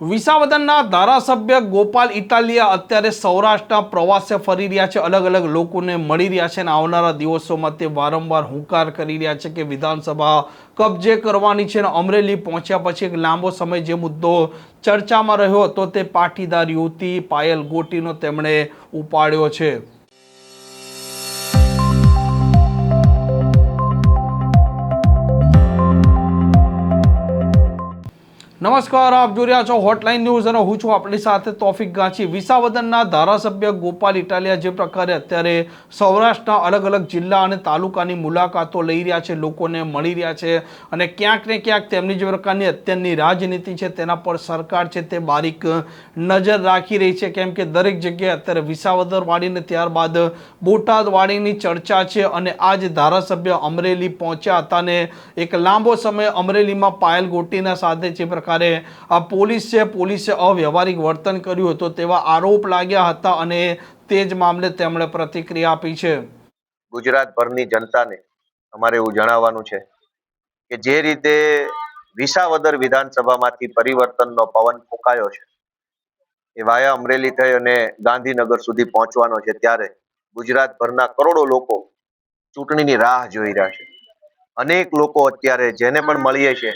વિસાવદનના ધારાસભ્ય ગોપાલ ઇટાલિયા અત્યારે સૌરાષ્ટ્રના પ્રવાસે ફરી રહ્યા છે. અલગ અલગ લોકોને મળી રહ્યા છે અને આવનારા દિવસોમાં તે વારંવાર હુંકાર કરી રહ્યા છે કે વિધાનસભા કબજે કરવાની છે અને અમરેલી પહોંચ્યા પછી એક લાંબો સમય જે મુદ્દો ચર્ચામાં રહ્યો હતો તે પાટીદાર યુવતી પાયલ ગોટીનો તેમણે ઉપાડ્યો છે. નમસ્કાર, આપ જોઈ રહ્યા છો હોટલાઇન ન્યૂઝ અને હું છું આપણી સાથે તોફિક ગાંચી. વિસાવદનના ધારાસભ્ય ગોપાલ ઇટાલિયા જે પ્રકારે અત્યારે સૌરાષ્ટ્રના અલગ અલગ જિલ્લા અને તાલુકાની મુલાકાતો લઈ રહ્યા છે, લોકોને મળી રહ્યા છે અને ક્યાંક ને ક્યાંક તેમની જે પ્રકારની અત્યારની રાજનીતિ છે તેના પર સરકાર છે તે બારીક નજર રાખી રહી છે. કેમ કે દરેક જગ્યાએ અત્યારે વિસાવદર વાળીને ત્યારબાદ બોટાદ વાળીની ચર્ચા છે અને આજ ધારાસભ્ય અમરેલી પહોંચ્યા હતા ને એક લાંબો સમય અમરેલીમાં પાયલ ગોટીના સાથે જે પ્રકારે આ પોલીસ છે પોલીસે અવ્યવહારિક વર્તન કર્યું હતું તેવા આરોપ લાગ્યા હતા અને તે જ મામલે તેમણે પ્રતિક્રિયા આપી છે. ગુજરાતભરની જનતાને અમારે એવું જણાવવાનું છે કે જે રીતે વિસાવદર વિધાનસભામાંથી પરિવર્તનનો પવન ફૂંકાયો છે, એ વાયા અમરેલી થઈ અને ગાંધીનગર સુધી પહોંચવાનો છે ત્યારે ગુજરાતભરના કરોડો લોકો ચૂંટણીની રાહ જોઈ રહ્યા છે. અનેક લોકો અત્યારે જેને પણ મળીએ છે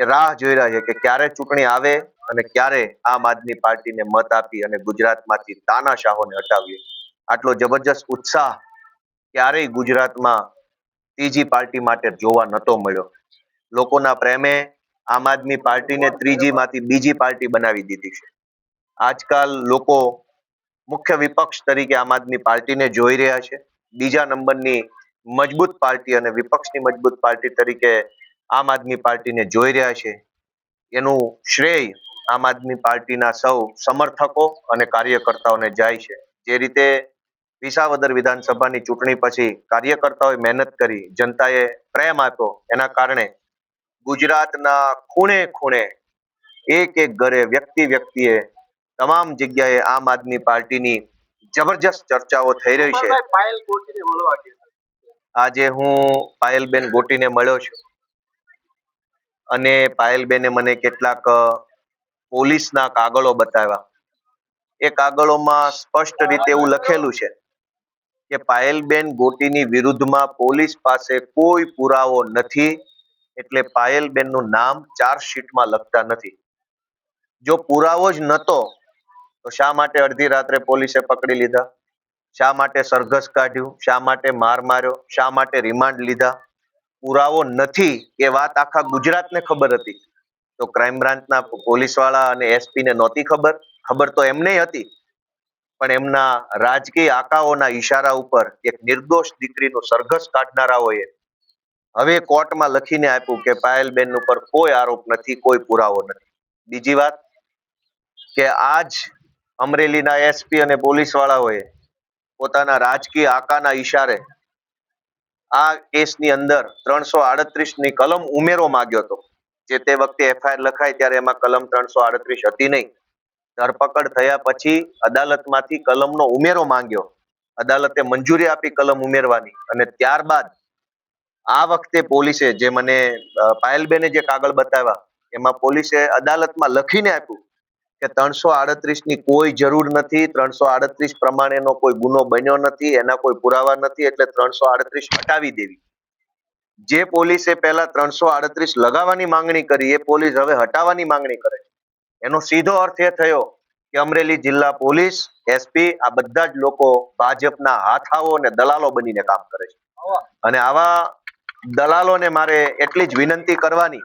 એ રાહ જોઈ રહ્યા છે કે ક્યારે ચૂંટણી આવે અને ક્યારે આમ આદમી પાર્ટીને મત આપી અને ગુજરાતમાંથી તાનાશાહોને હટાવીએ. આટલો જબરજસ્ત ઉત્સાહ ક્યારેય ગુજરાતમાં ત્રીજી પાર્ટી માટે જોવા નતો મળ્યો. લોકોના પ્રેમે આમ આદમી પાર્ટીને ત્રીજીમાંથી બીજી પાર્ટી બનાવી દીધી છે. આજકાલ લોકો મુખ્ય વિપક્ષ તરીકે આમ આદમી પાર્ટીને જોઈ રહ્યા છે. બીજા નંબરની મજબૂત પાર્ટી અને વિપક્ષની મજબૂત પાર્ટી તરીકે આમ આદમી પાર્ટીને જોઈ રહ્યા છે. એનું શ્રેય આમ આદમી પાર્ટીના સૌ સમર્થકો અને કાર્યકર્તાઓને જાય છે. જે રીતે વિસાવદર વિધાનસભાની ચૂંટણી પછી કાર્યકર્તાઓએ મહેનત કરી જનતાએ પ્રેમ આપ્યો એના કારણે ગુજરાતના ખૂણે ખૂણે એક એક ઘરે વ્યક્તિ વ્યક્તિએ તમામ જગ્યાએ આમ આદમી પાર્ટીની જબરજસ્ત ચર્ચાઓ થઈ રહી છે. આજે હું પાયલબેન ગોટીને મળ્યો છું. અને પાયલબેને મને કેટલાક પોલીસના કાગળો બતાવ્યા. એ કાગળોમાં સ્પષ્ટ રીતે એવું લખેલું છે કે પાયલબેન ગોટીની વિરુદ્ધમાં પોલીસ પાસે કોઈ પુરાવો નથી એટલે પાયલબેનનું નામ ચાર્જશીટમાં લખતા નથી. જો પુરાવો જ નતો, તો શા માટે અડધી રાત્રે પોલીસે પકડી લીધા? શા માટે સરઘસ કાઢ્યું? શા માટે માર માર્યો? શા માટે રિમાન્ડ લીધા? પુરાવો નથી એ વાત આખા ગુજરાતને ખબર હતી. તો ક્રાઇમ બ્રાન્ચના પોલીસવાળા અને એસપી નહોતી ખબર. ખબર તો એમને હતી. પણ એમના રાજકીય આકાઓના ઈશારા ઉપર એક નિર્દોષ દીકરીનો સરઘસ કાઢનારાઓએ હવે કોર્ટમાં લખીને આપ્યું કે પાયલબેન ઉપર કોઈ આરોપ નથી, કોઈ પુરાવો નથી. બીજી વાત કે આજ અમરેલીના એસપી અને પોલીસ વાળાઓએ પોતાના રાજકીય આકાના ઈશારે આ કેસની અંદર ત્રણસો ની કલમ ઉમેરો માંગ્યો હતો. જે તે વખતે એફઆઈઆર લખાય ત્યારે એમાં કલમ ત્રણસો આડત્રીસ હતી નહીં. ધરપકડ થયા પછી અદાલતમાંથી કલમનો ઉમેરો માંગ્યો. અદાલતે મંજૂરી આપી કલમ ઉમેરવાની અને ત્યારબાદ આ વખતે પોલીસે જે મને પાયલબેને જે કાગળ બતાવ્યા, એમાં પોલીસે અદાલતમાં લખીને આપ્યું કે ત્રણસો ની કોઈ જરૂર નથી ત્રણસો આડત્રીસ પ્રમાણેનો કોઈ ગુનો બન્યો નથી એના કોઈ પુરાવા નથી એટલે ત્રણસો આડત્રીસ હટાવી દેવી. જે પોલીસે પહેલા ત્રણસો આડત્રીસ લગાવવાની માંગણી કરી એ પોલીસ હવે હટાવવાની માંગણી કરે એનો સીધો અર્થ એ થયો કે અમરેલી જિલ્લા પોલીસ એસપી આ બધા જ લોકો ભાજપના હાથાઓ અને દલાલો બનીને કામ કરે છે. અને આવા દલાલોને મારે એટલી જ વિનંતી કરવાની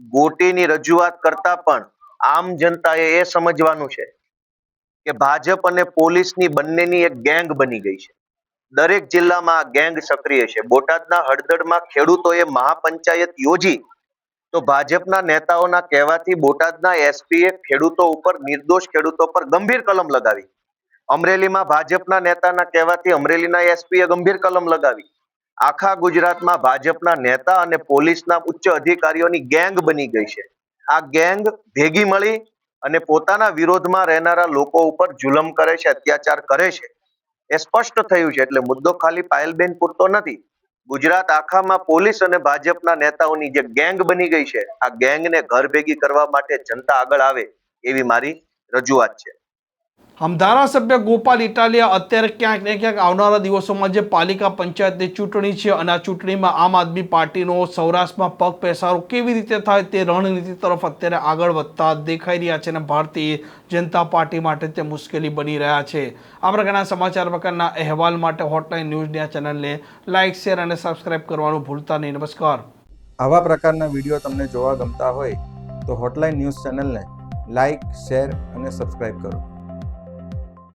ગોટીની રજૂઆત કરતા પણ આમ જનતાએ એ સમજવાનું છે કે ભાજપ અને પોલીસની બંનેની એક ગેંગ બની ગઈ છે. દરેક જિલ્લામાં ગેંગ સક્રિય છે. બોટાદના હળદળમાં ખેડૂતોએ મહાપંચાયત યોજી તો ભાજપના નેતાઓના કહેવાથી બોટાદના એસપીએ ખેડૂતો ઉપર, નિર્દોષ ખેડૂતો પર ગંભીર કલમ લગાવી. અમરેલીમાં ભાજપના નેતાના કહેવાથી અમરેલીના એસપીએ ગંભીર કલમ લગાવી. આખા ગુજરાતમાં ભાજપના નેતા અને પોલીસના ઉચ્ચ અધિકારીઓની ગેંગ બની ગઈ છે. આ ગેંગ ભેગી મળી અને પોતાના વિરોધમાં રહેનારા લોકો ઉપર જુલમ કરે છે, અત્યાચાર કરે છે. એ સ્પષ્ટ થયું છે, એટલે મુદ્દો ખાલી પાયલબેન પૂરતો નથી. ગુજરાત આખામાં પોલીસ અને ભાજપના નેતાઓની જે ગેંગ બની ગઈ છે, આ ગેંગને ઘર ભેગી કરવા માટે જનતા આગળ આવે એવી મારી રજૂઆત છે. આમ ધારાસભ્ય ગોપાલ ઇટાલિયા અત્યારે ક્યાંક ને ક્યાંક આવનારા દિવસોમાં જે પાલિકા પંચાયતની ચૂંટણી છે અને આ ચૂંટણીમાં આમ આદમી પાર્ટીનો સૌરાષ્ટ્રમાં પગ પેસારો કેવી રીતે થાય તે રણનીતિ તરફ અત્યારે આગળ વધતા દેખાઈ રહ્યા છે અને ભારતીય જનતા પાર્ટી માટે તે મુશ્કેલી બની રહ્યા છે. આ પ્રકારના સમાચાર પ્રકારના અહેવાલ માટે હોટલાઇન ન્યૂઝની આ ચેનલને લાઇક શેર અને સબસ્ક્રાઇબ કરવાનું ભૂલતા નહીં. નમસ્કાર. આવા પ્રકારના વીડિયો તમને જોવા ગમતા હોય તો હોટલાઇન ન્યૂઝ ચેનલને લાઇક શેર અને સબસ્ક્રાઇબ કરો.